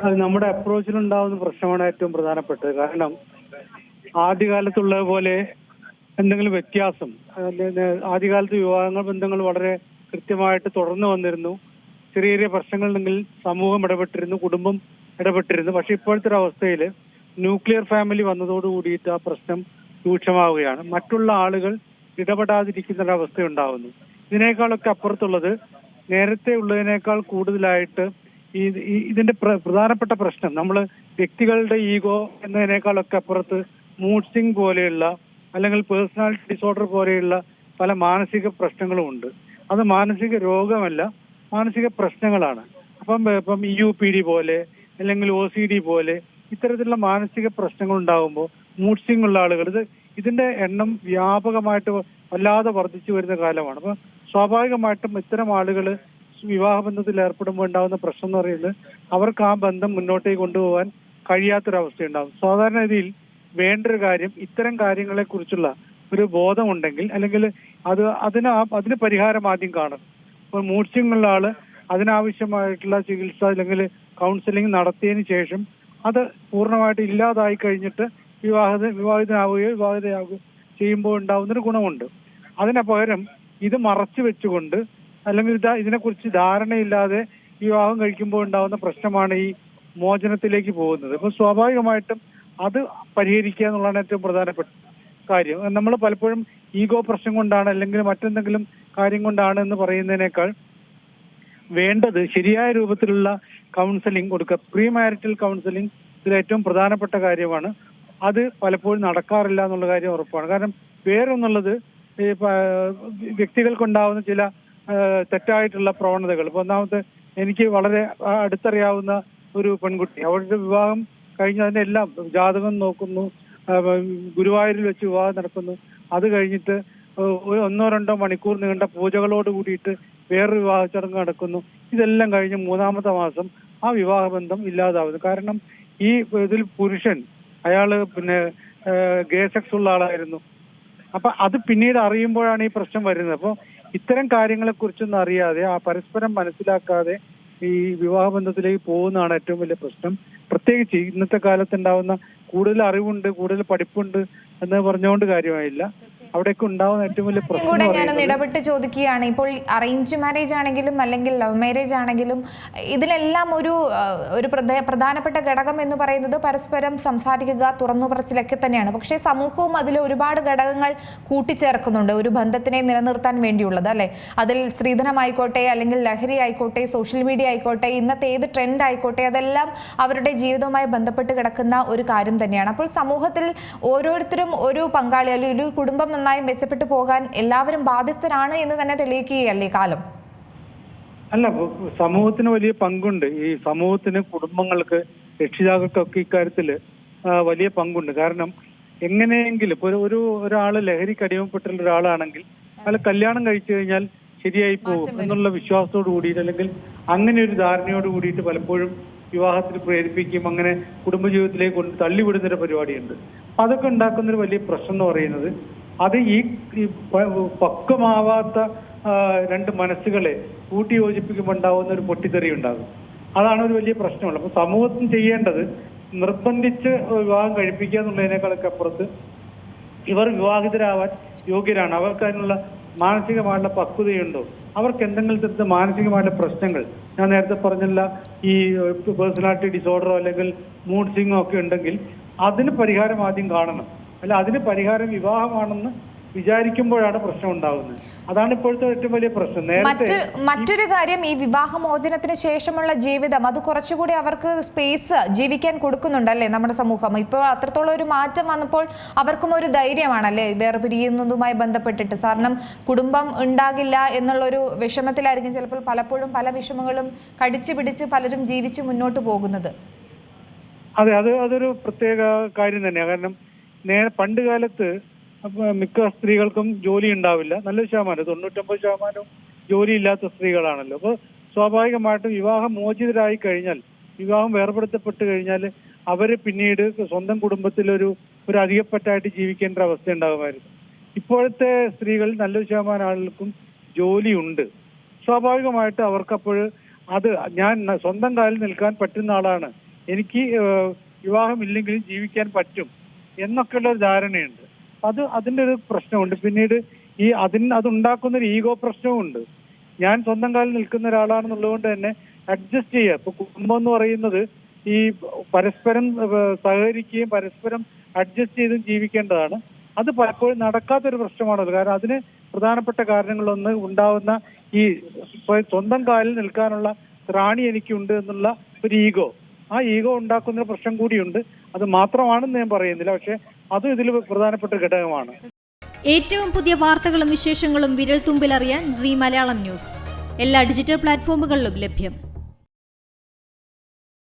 നമ്മുടെ അപ്രോച്ചിൽ ഉണ്ടാകുന്ന പ്രശ്നമാണ് ഏറ്റവും പ്രധാനപ്പെട്ടത്. കാരണം ആദ്യകാലത്തുള്ളത് പോലെ എന്തെങ്കിലും വ്യത്യാസം ആദ്യകാലത്ത് വിവാഹങ്ങൾ ബന്ധങ്ങൾ വളരെ കൃത്യമായിട്ട് തുടർന്നു വന്നിരുന്നു. ചെറിയ ചെറിയ പ്രശ്നങ്ങളുണ്ടെങ്കിൽ സമൂഹം ഇടപെട്ടിരുന്നു കുടുംബം ഇടപെട്ടിരുന്നു. പക്ഷെ ഇപ്പോഴത്തെ ഒരു അവസ്ഥയിൽ ന്യൂക്ലിയർ ഫാമിലി വന്നതോട് കൂടിയിട്ട് ആ പ്രശ്നം രൂക്ഷമാവുകയാണ്. മറ്റുള്ള ആളുകൾ ഇടപെടാതിരിക്കുന്ന ഒരു അവസ്ഥ ഉണ്ടാവുന്നു ഇതിനേക്കാളൊക്കെ അപ്പുറത്തുള്ളത് നേരത്തെ ഉള്ളതിനേക്കാൾ കൂടുതലായിട്ട് ഈ ഇതിന്റെ പ്രധാനപ്പെട്ട പ്രശ്നം നമ്മൾ വ്യക്തികളുടെ ഈഗോ എന്നതിനേക്കാളൊക്കെ അപ്പുറത്ത് മൂഡ് സ്വിംഗ് പോലെയുള്ള അല്ലെങ്കിൽ പേഴ്സണാലിറ്റി ഡിസോർഡർ പോലെയുള്ള പല മാനസിക പ്രശ്നങ്ങളും ഉണ്ട്. അത് മാനസിക രോഗമല്ല മാനസിക പ്രശ്നങ്ങളാണ്. അപ്പം ഇപ്പം ഇ യു പി ഡി പോലെ അല്ലെങ്കിൽ ഒ സി ഡി പോലെ ഇത്തരത്തിലുള്ള മാനസിക പ്രശ്നങ്ങൾ ഉണ്ടാകുമ്പോൾ മൂഡ് സ്വിംഗ് ഉള്ള ആളുകൾ ഇത് ഇതിന്റെ എണ്ണം വ്യാപകമായിട്ട് വല്ലാതെ വർദ്ധിച്ചു വരുന്ന കാലമാണ്. അപ്പൊ സ്വാഭാവികമായിട്ടും ഇത്തരം ആളുകൾ വിവാഹബന്ധത്തിൽ ഏർപ്പെടുമ്പോൾ ഉണ്ടാകുന്ന പ്രശ്നം എന്ന് പറയുന്നത് അവർക്ക് ആ ബന്ധം മുന്നോട്ടേക്ക് കൊണ്ടുപോകാൻ കഴിയാത്തൊരവസ്ഥയുണ്ടാകും. സാധാരണ രീതിയിൽ വേണ്ട ഒരു കാര്യം ഇത്തരം കാര്യങ്ങളെ കുറിച്ചുള്ള ഒരു ബോധമുണ്ടെങ്കിൽ അല്ലെങ്കിൽ അത് അതിന് അതിന് പരിഹാരം ആദ്യം കാണും ഇപ്പോൾ ഉള്ള ആൾ അതിനാവശ്യമായിട്ടുള്ള ചികിത്സ അല്ലെങ്കിൽ കൗൺസിലിംഗ് നടത്തിയതിന് ശേഷം അത് പൂർണമായിട്ട് ഇല്ലാതായി കഴിഞ്ഞിട്ട് വിവാഹിത വിവാഹിതനാവുകയോ വിവാഹിതയാവുകയോ ചെയ്യുമ്പോൾ ഉണ്ടാവുന്നൊരു ഗുണമുണ്ട്. അതിന് പകരം ഇത് മറച്ചു വെച്ചുകൊണ്ട് അല്ലെങ്കിൽ ഇതാ ഇതിനെക്കുറിച്ച് ധാരണയില്ലാതെ വിവാഹം കഴിക്കുമ്പോൾ ഉണ്ടാവുന്ന പ്രശ്നമാണ് ഈ മോചനത്തിലേക്ക് പോകുന്നത്. അപ്പൊ സ്വാഭാവികമായിട്ടും അത് പരിഹരിക്കുക എന്നുള്ളതാണ് ഏറ്റവും പ്രധാനപ്പെട്ട കാര്യം. നമ്മൾ പലപ്പോഴും ഈഗോ പ്രശ്നം കൊണ്ടാണ് അല്ലെങ്കിൽ മറ്റെന്തെങ്കിലും കാര്യം കൊണ്ടാണ് എന്ന് പറയുന്നതിനേക്കാൾ വേണ്ടത് ശരിയായ രൂപത്തിലുള്ള കൗൺസിലിംഗ് കൊടുക്കുക. പ്രീ മാരിറ്റൽ കൗൺസിലിംഗ് ഇതിൽ ഏറ്റവും പ്രധാനപ്പെട്ട കാര്യമാണ്. അത് പലപ്പോഴും നടക്കാറില്ല എന്നുള്ള കാര്യം ഉറപ്പാണ്. കാരണം വേറൊന്നുള്ളത് വ്യക്തികൾക്കുണ്ടാവുന്ന ചില തെറ്റായിട്ടുള്ള പ്രവണതകൾ. ഇപ്പൊ ഒന്നാമത്തെ എനിക്ക് വളരെ അടുത്തറിയാവുന്ന ഒരു പെൺകുട്ടി. അവളുടെ വിവാഹം കഴിഞ്ഞതിന്റെ എല്ലാം ജാതകം നോക്കുന്നു. ഗുരുവായൂരിൽ വെച്ച് വിവാഹം നടക്കുന്നു. അത് കഴിഞ്ഞിട്ട് ഒന്നോ രണ്ടോ മണിക്കൂർ നീണ്ട പൂജകളോട് കൂടിയിട്ട് വേറൊരു വിവാഹ ചടങ്ങ് നടക്കുന്നു. ഇതെല്ലാം കഴിഞ്ഞ് മൂന്നാമത്തെ മാസം ആ വിവാഹബന്ധം ഇല്ലാതാവുന്നു. കാരണം ഈ ഇതിൽ പുരുഷൻ അയാൾ പിന്നെ ഗേ സെക്സ് ഉള്ള ആളായിരുന്നു. അപ്പൊ അത് പിന്നീട് അറിയുമ്പോഴാണ് ഈ പ്രശ്നം വരുന്നത്. അപ്പോൾ ഇത്തരം കാര്യങ്ങളെ കുറിച്ചൊന്നും അറിയാതെ ആ പരസ്പരം മനസ്സിലാക്കാതെ ഈ വിവാഹബന്ധത്തിലേക്ക് പോകുന്നതാണ് ഏറ്റവും വലിയ പ്രശ്നം. പ്രത്യേകിച്ച് ഇന്നത്തെ കാലത്ത് ഉണ്ടാവുന്ന കൂടുതൽ അറിവുണ്ട് കൂടുതൽ പഠിപ്പുണ്ട് എന്ന് പറഞ്ഞുകൊണ്ട് കാര്യമായില്ല. അവിടെയൊക്കെ ഉണ്ടാവുന്ന ഏറ്റവും വലിയ പ്രശ്നം ഞാനൊന്ന് ഇടപെട്ട് ചോദിക്കുകയാണ്. ഇപ്പോൾ അറേഞ്ച് മാരേജ് ആണെങ്കിലും അല്ലെങ്കിൽ ലവ് മാരേജ് ആണെങ്കിലും ഇതിലെല്ലാം ഒരു ഒരു പ്രധ- പ്രധാനപ്പെട്ട ഘടകം എന്ന് പറയുന്നത് പരസ്പരം സംസാരിക്കുക തുറന്നു പറച്ചിലൊക്കെ തന്നെയാണ്. പക്ഷേ സമൂഹവും അതിൽ ഒരുപാട് ഘടകങ്ങൾ കൂട്ടിച്ചേർക്കുന്നുണ്ട്. ഒരു ബന്ധത്തിനെ നിലനിർത്താൻ വേണ്ടിയുള്ളത് അല്ലെ? അതിൽ സ്ത്രീധനമായിക്കോട്ടെ അല്ലെങ്കിൽ ലഹരി ആയിക്കോട്ടെ സോഷ്യൽ മീഡിയ ആയിക്കോട്ടെ ഇന്നത്തെ ഏത് ട്രെൻഡ് ആയിക്കോട്ടെ അതെല്ലാം അവരുടെ ജീവിതവുമായി ബന്ധപ്പെട്ട് കിടക്കുന്ന ഒരു കാര്യം തന്നെയാണ്. അപ്പോൾ സമൂഹത്തിൽ ഓരോരുത്തരും ഒരു പങ്കാളി അല്ലെങ്കിൽ ഒരു കുടുംബം നന്നായി മെച്ചപ്പെട്ടു പോകാൻ എല്ലാവരും ബാധ്യസ്ഥരാണ് എന്ന് തന്നെ തെളിയിക്കുകയല്ലേ കാലം? അല്ല സമൂഹത്തിന് വലിയ പങ്കുണ്ട്. ഈ സമൂഹത്തിന് കുടുംബങ്ങൾക്ക് രക്ഷിതാക്കൾക്കൊക്കെ ഇക്കാര്യത്തിൽ വലിയ പങ്കുണ്ട്. കാരണം എങ്ങനെയെങ്കിലും ഇപ്പൊ ഒരു ഒരു ഒരാൾ ലഹരിക്ക് അടിമപ്പെട്ടുള്ള ഒരാളാണെങ്കിൽ അയാൾ കല്യാണം കഴിച്ചു കഴിഞ്ഞാൽ ശരിയായി പോകും എന്നുള്ള വിശ്വാസത്തോട് കൂടിയിട്ട് അല്ലെങ്കിൽ അങ്ങനെ ഒരു ധാരണയോട് കൂടിയിട്ട് പലപ്പോഴും വിവാഹത്തിൽ പ്രേരിപ്പിക്കും അങ്ങനെ കുടുംബജീവിതത്തിലേക്ക് കൊണ്ട് തള്ളിവിടുന്ന ഒരു പരിപാടിയുണ്ട്. അതൊക്കെ ഉണ്ടാക്കുന്ന ഒരു വലിയ പ്രശ്നം എന്ന് പറയുന്നത് അത് ഈ പക്വമാവാത്ത രണ്ട് മനസ്സുകളെ കൂട്ടി യോജിപ്പിക്കുമ്പോൾ ഉണ്ടാവുന്ന ഒരു പൊട്ടിത്തെറി ഉണ്ടാകും അതാണ് ഒരു വലിയ പ്രശ്നമുള്ളത് അപ്പൊ സമൂഹത്തിന് ചെയ്യേണ്ടത് നിർബന്ധിച്ച് വിവാഹം കഴിപ്പിക്കുക എന്നുള്ളതിനേക്കാളൊക്കെ അപ്പുറത്ത് ഇവർ വിവാഹിതരാവാൻ യോഗ്യരാണ്. അവർക്ക് അതിനുള്ള മാനസികമായിട്ടുള്ള പക്വതയുണ്ടോ? അവർക്ക് എന്തെങ്കിലും തരത്തിൽ മാനസികമായിട്ടുള്ള പ്രശ്നങ്ങൾ. ഞാൻ നേരത്തെ പറഞ്ഞില്ല ഈ പേഴ്സണാലിറ്റി ഡിസോർഡറോ അല്ലെങ്കിൽ മൂഡ് സ്വിങ്ങോ ഒക്കെ ഉണ്ടെങ്കിൽ അതിന് പരിഹാരം ആദ്യം കാണണം. അല്ല അതിന് പരിഹാരം വിവാഹമാണെന്ന് വിചാരിക്കുമ്പോഴാണ് പ്രശ്നം ഉണ്ടാകുന്നത് അതാണ് ഇപ്പോഴത്തെ ഏറ്റവും വലിയ പ്രശ്നം. നേരത്തെ മറ്റൊരു കാര്യം ഈ വിവാഹമോചനത്തിന് ശേഷമുള്ള ജീവിതം അത് കുറച്ചുകൂടി അവർക്ക് സ്പേസ് ജീവിക്കാൻ കൊടുക്കുന്നുണ്ടല്ലേ നമ്മുടെ സമൂഹം? ഇപ്പോൾ അത്രത്തോളം ഒരു മാറ്റം വന്നപ്പോൾ അവർക്കും ഒരു ധൈര്യമാണല്ലേ വേർപിരിയുന്നതുമായി ബന്ധപ്പെട്ടിട്ട്? കാരണം കുടുംബം ഉണ്ടാകില്ല എന്നുള്ളൊരു വിഷമത്തിലായിരിക്കും ചിലപ്പോൾ പലപ്പോഴും പല വിഷമങ്ങളും കടിച്ചു പിടിച്ച് പലരും ജീവിച്ച് മുന്നോട്ട് പോകുന്നത്. അതെ അത് അതൊരു പ്രത്യേക കാര്യം തന്നെയാണ് കാരണം നേ പണ്ട് കാലത്ത് മിക്ക സ്ത്രീകൾക്കും ജോലി ഉണ്ടാവില്ല. നല്ല ശതമാനം തൊണ്ണൂറ്റൊമ്പത് ശതമാനവും ജോലി ഇല്ലാത്ത സ്ത്രീകളാണല്ലോ. അപ്പോൾ സ്വാഭാവികമായിട്ടും വിവാഹം മോചിതരായി കഴിഞ്ഞാൽ വിവാഹം വേർപെടുത്തപ്പെട്ട് കഴിഞ്ഞാൽ അവർ പിന്നീട് സ്വന്തം കുടുംബത്തിലൊരു ഒരു അധികപ്പറ്റായിട്ട് ജീവിക്കേണ്ട ഒരു അവസ്ഥ ഉണ്ടാകുമായിരുന്നു. ഇപ്പോഴത്തെ സ്ത്രീകൾ നല്ലൊരു ശതമാനം ആളുകൾക്കും ജോലിയുണ്ട്. സ്വാഭാവികമായിട്ട് അവർക്കപ്പോൾ അത് ഞാൻ സ്വന്തം കാലിൽ നിൽക്കാൻ പറ്റുന്ന ആളാണ്. എനിക്ക് വിവാഹം വിവാഹമില്ലെങ്കിലും ജീവിക്കാൻ പറ്റും. എന്നൊക്കെയുള്ള ഒരു ധാരണയുണ്ട്. അത് അതിന്റെ ഒരു പ്രശ്നമുണ്ട്. പിന്നീട് ഈ അതിന് അതുണ്ടാക്കുന്ന ഒരു ഈഗോ പ്രശ്നവുമുണ്ട്. ഞാൻ സ്വന്തം കാലിൽ നിൽക്കുന്ന ഒരാളാണെന്നുള്ളത് കൊണ്ട് തന്നെ അഡ്ജസ്റ്റ് ചെയ്യുക. ഇപ്പൊ കുടുംബം എന്ന് പറയുന്നത് ഈ പരസ്പരം സഹകരിക്കുകയും പരസ്പരം അഡ്ജസ്റ്റ് ചെയ്തും ജീവിക്കേണ്ടതാണ്. അത് പലപ്പോഴും നടക്കാത്തൊരു പ്രശ്നമാണത് കാരണം അതിന് പ്രധാനപ്പെട്ട കാരണങ്ങളൊന്ന് ഉണ്ടാവുന്ന ഈ സ്വ- സ്വന്തം കാലിൽ നിൽക്കാനുള്ള ത്രാണി എനിക്കുണ്ട് എന്നുള്ള ഒരു ഈഗോ. ആ ഈഗോ ഉണ്ടാക്കുന്ന പ്രശ്നം കൂടിയുണ്ട്. അത് മാത്രമാണെന്ന് ഞാൻ പറയുന്നില്ല. പക്ഷെ അതും ഇതിൽ പ്രധാനപ്പെട്ട ഘടകമാണ്. ഏറ്റവും പുതിയ വാർത്തകളും വിശേഷങ്ങളും വിരൽ തുമ്പിലറിയാൻ സി മലയാളം ന്യൂസ്. എല്ലാ ഡിജിറ്റൽ പ്ലാറ്റ്ഫോമുകളിലും ലഭ്യം.